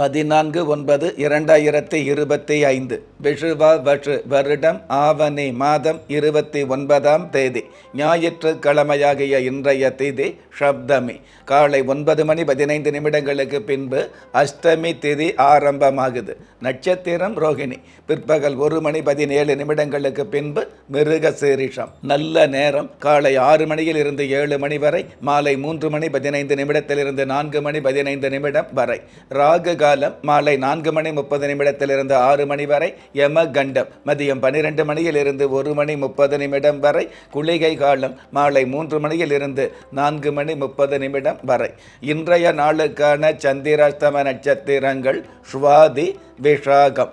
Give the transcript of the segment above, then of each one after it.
பதினான்கு ஒன்பது இரண்டாயிரத்தி இருபத்தி ஐந்து. விஷுவா வஷு வருடம் ஆவணி மாதம் இருபத்தி ஒன்பதாம் தேதி. ஞாயிற்றுக்கிழமையாகிய இன்றைய திதி ஷப்தமி காலை ஒன்பது மணி பதினைந்து நிமிடங்களுக்கு பின்பு அஷ்டமி திதி ஆரம்பமாகுது. நட்சத்திரம் ரோகிணி பிற்பகல் ஒரு மணி பதினேழு நிமிடங்களுக்கு பின்பு மிருக சீரிஷம் நல்ல நேரம். காலை ஆறு மணியில் இருந்து ஏழு மணி வரை. மாலை மூன்று மணி பதினைந்து நிமிடத்திலிருந்து நான்கு மணி பதினைந்து நிமிடம் வரை. ராகு காலம் மாலை நான்கு மணி முப்பது நிமிடத்திலிருந்து ஆறு மணி வரை யம கண்டம் மதியம் பன்னிரெண்டு மணியில் இருந்து ஒரு மணி முப்பது நிமிடம் வரை குளிகை காலம் மாலை மூன்று மணியில் இருந்து நான்கு மணி முப்பது நிமிடம் வரை. இன்றைய நாளுக்கான சந்திராஷ்டம நட்சத்திரங்கள் சுவாதி விஷாகம்.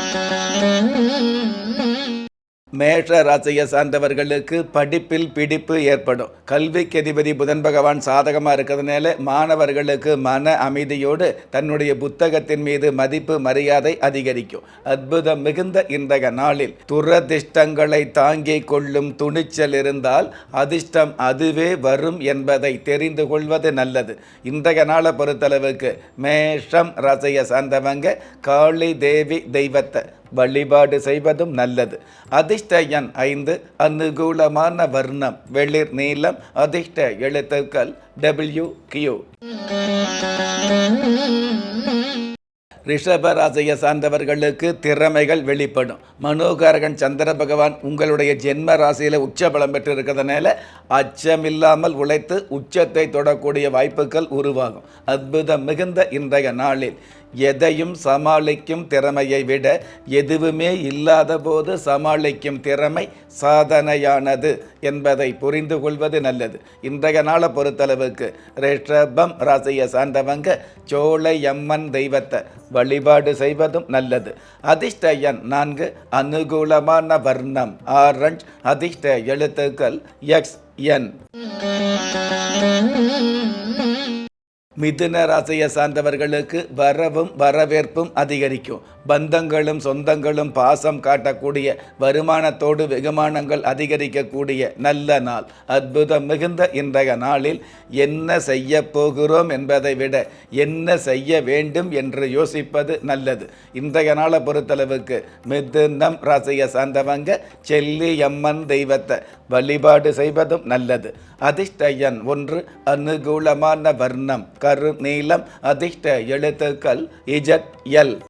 Thank you. மேஷ ராசியை சார்ந்தவர்களுக்கு படிப்பில் பிடிப்பு ஏற்படும். கல்விக்கு அதிபதி புதன் பகவான் சாதகமாக இருக்கிறதுனால மாணவர்களுக்கு மன அமைதியோடு தன்னுடைய புத்தகத்தின் மீது மதிப்பு மரியாதை அதிகரிக்கும். அற்புதம் மிகுந்த இன்றைய நாளில் துரதிர்ஷ்டங்களை தாங்கிக் கொள்ளும் துணிச்சல் இருந்தால் அதிர்ஷ்டம் அதுவே வரும் என்பதை தெரிந்து கொள்வது நல்லது. இன்றைய நாளை பொறுத்தளவுக்கு மேஷம் ராசியை சார்ந்தவங்க காளி தேவி தெய்வத்தை வழிபாடு செய்வதும் நல்லது. அதிர்ஷ்ட எண் ஐந்து அனுகூலமான வர்ணம் வெளிர் நீளம் அதிர்ஷ்ட எழுத்துக்கள் டபிள்யூ கியூ ரிஷபராசியை சார்ந்தவர்களுக்கு திறமைகள் வெளிப்படும். மனோகாரகன் சந்திர பகவான் உங்களுடைய ஜென்ம ராசியில் உச்ச பலம் பெற்றிருக்கிறதுனால அச்சமில்லாமல் உழைத்து உச்சத்தை தொடக்கூடிய வாய்ப்புகள் உருவாகும். அற்புதம் மிகுந்த இன்றைய நாளில். எதையும் சமாளிக்கும் திறமையை விட எதுவுமே இல்லாத போது சமாளிக்கும் திறமை சாதனையானது என்பதை புரிந்து கொள்வது நல்லது. இன்றைய நாளை பொறுத்தளவுக்கு ரிஷபம் ராசியை சார்ந்தவங்க சோலை அம்மன் தெய்வத்தை வழிபாடு செய்வதும் நல்லது. அதிர்ஷ்ட எண் நான்கு அனுகூலமான வர்ணம். ஆரஞ்ச் அதிர்ஷ்ட எழுத்துக்கள் எக்ஸ் என் மிதுன ராசியை சார்ந்தவர்களுக்கு வரவும் வரவேற்பும் அதிகரிக்கும். பந்தங்களும் சொந்தங்களும் பாசம் காட்டக்கூடிய வருமானத்தோடு வெகுமானங்கள் அதிகரிக்கக்கூடிய நல்ல நாள். அற்புதம் மிகுந்த இன்றைய நாளில் என்ன செய்ய போகிறோம் என்பதை விட என்ன செய்ய வேண்டும் என்று யோசிப்பது நல்லது. இன்றைய நாளை பொறுத்தளவுக்கு மிதுனம் ராசியை சார்ந்தவங்க செல்லி அம்மன் தெய்வத்தை வழிபாடு செய்வதும் நல்லது. அதிர்ஷ்ட எண் ஒன்று அனுகூலமான வர்ணம். நீளம் அதிர்ஷ்ட எழுத்துக்கள் இஜட் எல்.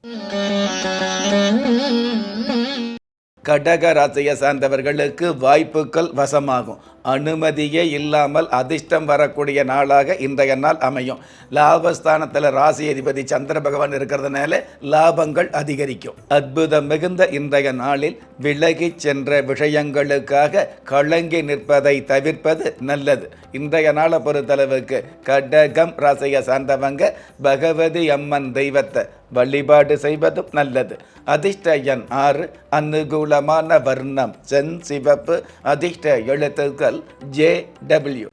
கடக ராசியை சார்ந்தவர்களுக்கு வாய்ப்புகள் வசமாகும். அனுமதியே இல்லாமல் அதிர்ஷ்டம் வரக்கூடிய நாளாக இன்றைய நாள் அமையும். லாபஸ்தானத்தில் ராசி அதிபதி சந்திர பகவான் இருக்கிறதுனால லாபங்கள் அதிகரிக்கும். அற்புதம் மிகுந்த இன்றைய நாளில் விலகி சென்ற விஷயங்களுக்காக கலங்கி நிற்பதை தவிர்ப்பது நல்லது. இன்றைய நாளை பொறுத்தளவுக்கு கடகம் ராசியை சார்ந்தவங்க பகவதி அம்மன் தெய்வத்தை வழிபாடு செய்வதும் நல்லது. அதிர்ஷ்ட எண் ஆறு அனுகூலமான வர்ணம் சென் சிவப்பு அதிர்ஷ்ட எழுத்துக்கள் ஜே டபிள்யூ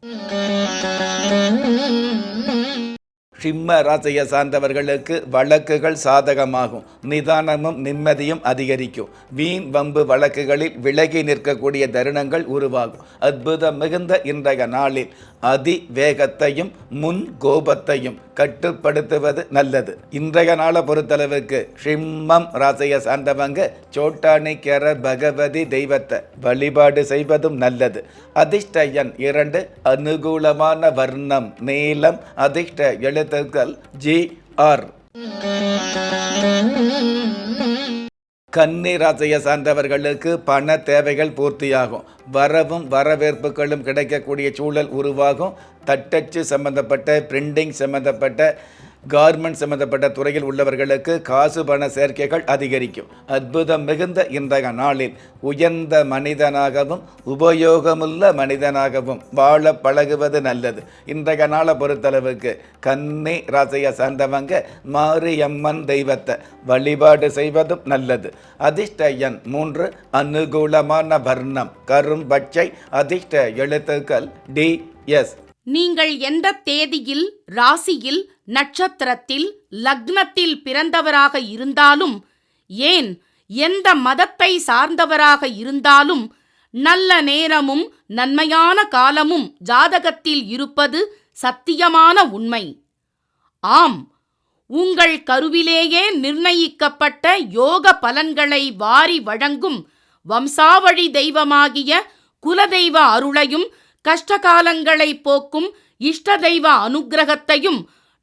சிம்ம ராசியை சார்ந்தவர்களுக்கு வழக்குகள் சாதகமாகும். நிதானமும் நிம்மதியும் அதிகரிக்கும். வீண் வம்பு வழக்குகளில் விலகி நிற்கக்கூடிய தருணங்கள் உருவாகும். அற்புதம் மிகுந்த இன்றைய நாளில் அதி வேகத்தையும் முன் கோபத்தையும் கட்டுப்படுத்துவது நல்லது. இன்றைய நாளை பொறுத்தளவுக்கு சிம்மம் ராசியை சார்ந்தவங்க சோட்டானிக்கர பகவதி தெய்வத்தை வழிபாடு செய்வதும் நல்லது. அதிர்ஷ்ட எண் இரண்டு அனுகூலமான வர்ணம் நீளம் அதிர்ஷ்ட எழுத்துக்கள் ஜே ஆர். கன்னி ராசியை சார்ந்தவர்களுக்கு பண தேவைகள் பூர்த்தியாகும். வரவும் வரவேற்புகளும் கிடைக்கக்கூடிய சூழல் உருவாகும். தட்டச்சு சம்பந்தப்பட்ட பிரிண்டிங் சம்பந்தப்பட்ட கார்மெண்ட் சம்பந்தப்பட்ட துறையில் உள்ளவர்களுக்கு காசு பண சேர்க்கைகள் அதிகரிக்கும். அற்புதம் மிகுந்த இன்றைய நாளில் உயர்ந்த மனிதனாகவும் உபயோகமுள்ள மனிதனாகவும் வாழ பழகுவது நல்லது. இன்றைய நாளை பொறுத்தளவுக்கு கன்னி ராசியை சார்ந்தவங்க மாரியம்மன் தெய்வத்தை வழிபாடு செய்வதும் நல்லது. அதிர்ஷ்ட எண் மூன்று அனுகூலமான வர்ணம். கரும் பச்சை. அதிர்ஷ்ட எழுத்துக்கள் டி எஸ். நீங்கள் எந்த தேதியில் ராசியில் நட்சத்திரத்தில் லக்னத்தில் பிறந்தவராக இருந்தாலும் ஏன் எந்த மதத்தை சார்ந்தவராக இருந்தாலும் நல்ல நேரமும் நன்மையான காலமும் ஜாதகத்தில் இருப்பது சத்தியமான உண்மை. ஆம் உங்கள் கருவிலேயே நிர்ணயிக்கப்பட்ட யோக பலன்களை வாரி வழங்கும் வம்சாவழி தெய்வமாகிய குலதெய்வ அருளையும் கஷ்டகாலங்களை போக்கும் இஷ்ட தெய்வ அனுக்கிரகத்தையும்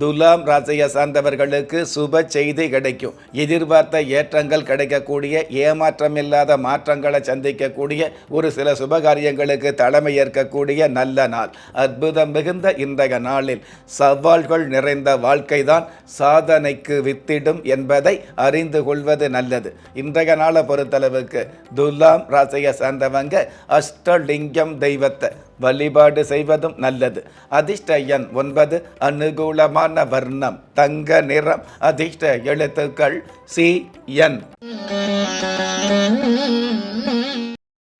துலாம் ராசியை சார்ந்தவர்களுக்கு சுப செய்தி கிடைக்கும். எதிர்பார்த்த ஏற்றங்கள் கிடைக்கக்கூடிய ஏமாற்றமில்லாத மாற்றங்களை சந்திக்கக்கூடிய ஒரு சில சுபகாரியங்களுக்கு தலைமை ஏற்கக்கூடிய நல்ல நாள். அற்புதம் மிகுந்த இன்றைய நாளில் சவால்கள் நிறைந்த வாழ்க்கை தான் சாதனைக்கு வித்திடும் என்பதை அறிந்து கொள்வது நல்லது. இன்றைய நாளை பொறுத்தளவுக்கு துலாம் ராசியை சார்ந்தவங்க அஷ்டலிங்கம் தெய்வத்தை வழிபாடு செய்வதும் நல்லது. அதிர்ஷ்ட எண் ஒன்பது அனுகூலமான வர்ணம் தங்க நிறம் அதிர்ஷ்ட எழுத்துக்கள் சி என்.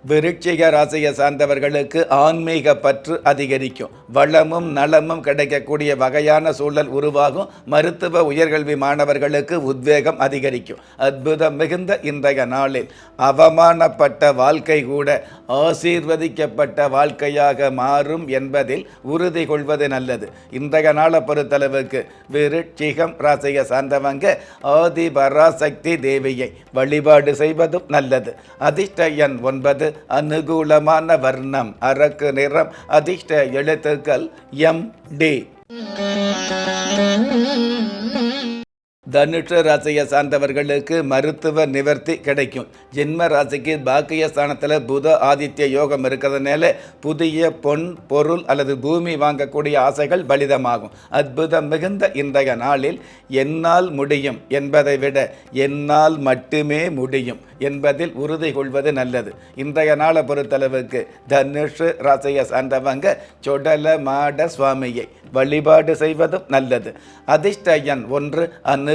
விருட்சிக ராசியை சார்ந்தவர்களுக்கு ஆன்மீக பற்று அதிகரிக்கும். வளமும் நலமும் கிடைக்கக்கூடிய வகையான சூழல் உருவாகும். மருத்துவ உயர்கல்வி மாணவர்களுக்கு உத்வேகம் அதிகரிக்கும். அற்புதம் மிகுந்த இன்றைய நாளில். அவமானப்பட்ட வாழ்க்கை கூட ஆசீர்வதிக்கப்பட்ட வாழ்க்கையாக மாறும் என்பதில் உறுதி கொள்வது நல்லது. இன்றைய நாளை பொறுத்தளவுக்கு விருட்சிகம் ராசியை சார்ந்தவங்க ஆதி பராசக்தி தேவியை வழிபாடு செய்வதும் நல்லது. அதிர்ஷ்ட எண் ஒன்பது அனுகூலமான வர்ணம் அரக்கு நிறம் அதிர்ஷ்ட எழுத்துக்கள் எம் டி தனுஷ ராசியை சார்ந்தவர்களுக்கு மருத்துவ நிவர்த்தி கிடைக்கும். ஜென்ம ராசிக்கு பாக்கிய ஸ்தானத்தில் புத ஆதித்ய யோகம் இருக்கிறதுனால புதிய பொன் பொருள் அல்லது பூமி வாங்கக்கூடிய ஆசைகள் பலிதமாகும். அற்புதம் மிகுந்த இன்றைய நாளில் என்னால் முடியும் என்பதை விட என்னால் மட்டுமே முடியும் என்பதில் உறுதி கொள்வது நல்லது. இன்றைய நாளை பொறுத்தளவுக்கு தனுஷ் ராசியை சார்ந்தவங்க சொடல மாட சுவாமியை வழிபாடு செய்வதும் நல்லது. அதிர்ஷ்ட எண் ஒன்று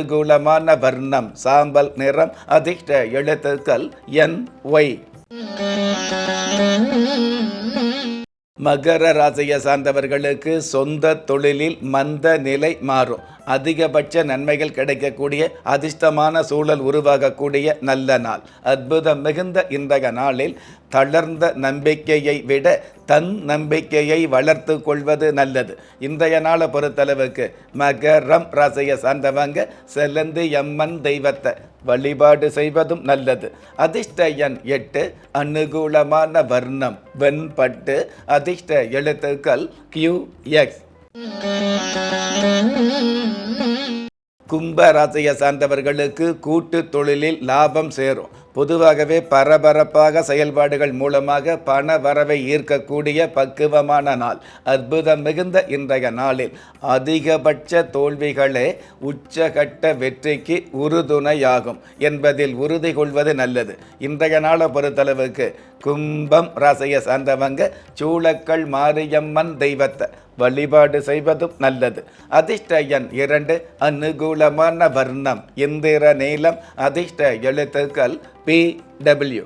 அனுகூலமான வர்ணம் சாம்பல் நிறம் அதிர்ஷ்ட எழுத்துக்கள் என் ஒய். மகர ராசியை சார்ந்தவர்களுக்கு சொந்த தொழிலில் மந்த நிலை மாறும். அதிகபட்ச நன்மைகள் கிடைக்கக்கூடிய அதிர்ஷ்டமான சூழல் உருவாகக்கூடிய நல்ல நாள். அற்புதம் மிகுந்த இன்றைய நாளில் தளர்ந்த நம்பிக்கையை விட தன் நம்பிக்கையை வளர்த்து கொள்வது நல்லது. இன்றைய நாளை பொறுத்தளவுக்கு மகரம் ராசியை சார்ந்தவங்க செலந்து எம்மன் தெய்வத்தை வழிபாடு செய்வதும் நல்லது. அதிர்ஷ்ட எண் எட்டு அனுகூலமான வர்ணம் வெண்பட்டு அதிர்ஷ்ட எழுத்துக்கள் கியூ எக்ஸ் கும்ப ராசியை சார்ந்தவர்களுக்கு கூட்டு தொழிலில் லாபம் சேரும். பொதுவாகவே பரபரப்பாக செயல்பாடுகள் மூலமாக பண வரவை ஈர்க்கக்கூடிய பக்குவமான நாள் அற்புதம் மிகுந்த இன்றைய நாளில். அதிகபட்ச தோல்விகளே உச்சகட்ட வெற்றிக்கு உறுதுணையாகும் என்பதில் உறுதி கொள்வது நல்லது. இன்றைய நாளை பொறுத்தளவுக்கு கும்பம் ராசியை சார்ந்தவங்க சூளக்கள் மாரியம்மன் தெய்வத்தை வழிபாடு செய்வதும் நல்லது. அதிர்ஷ்ட எண் இரண்டு அனுகூலமான வர்ணம். இந்திர நீளம் அதிர்ஷ்ட எழுத்துக்கள் பி டபிள்யூ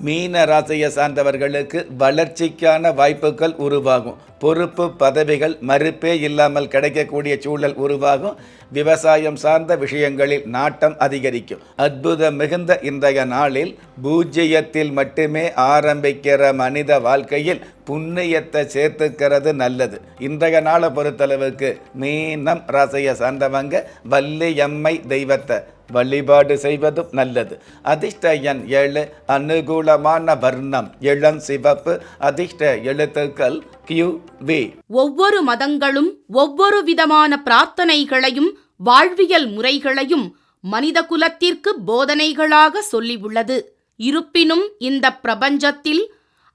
மீன ராசியை சார்ந்தவர்களுக்கு வளர்ச்சிக்கான வாய்ப்புகள் உருவாகும். பொறுப்பு பதவிகள் மறுப்பே இல்லாமல் கிடைக்கக்கூடிய சூழல் உருவாகும். விவசாயம் சார்ந்த விஷயங்களில் நாட்டம் அதிகரிக்கும். அற்புதம் மிகுந்த இன்றைய நாளில் பூஜ்ஜியத்தில் மட்டுமே ஆரம்பிக்கிற மனித வாழ்க்கையில் புண்ணியத்தை சேர்த்துக்கிறது நல்லது. இன்றைய நாளை பொறுத்தளவுக்கு மீனம் ராசியை சார்ந்தவங்க வள்ளியம்மை தெய்வத்தை வழிபாடு செய்வதும் நல்லது. அதிர்ஷ்ட எண் ஏழு அனுகூலமான வர்ணம் இளம் சிவப்பு அதிர்ஷ்ட எழுத்துக்கள் கியூ வி ஒவ்வொரு மதங்களும் ஒவ்வொரு விதமான பிரார்த்தனைகளையும் வாழ்வியல் முறைகளையும் மனித குலத்திற்கு போதனைகளாக சொல்லியுள்ளது இருப்பினும் இந்த பிரபஞ்சத்தில்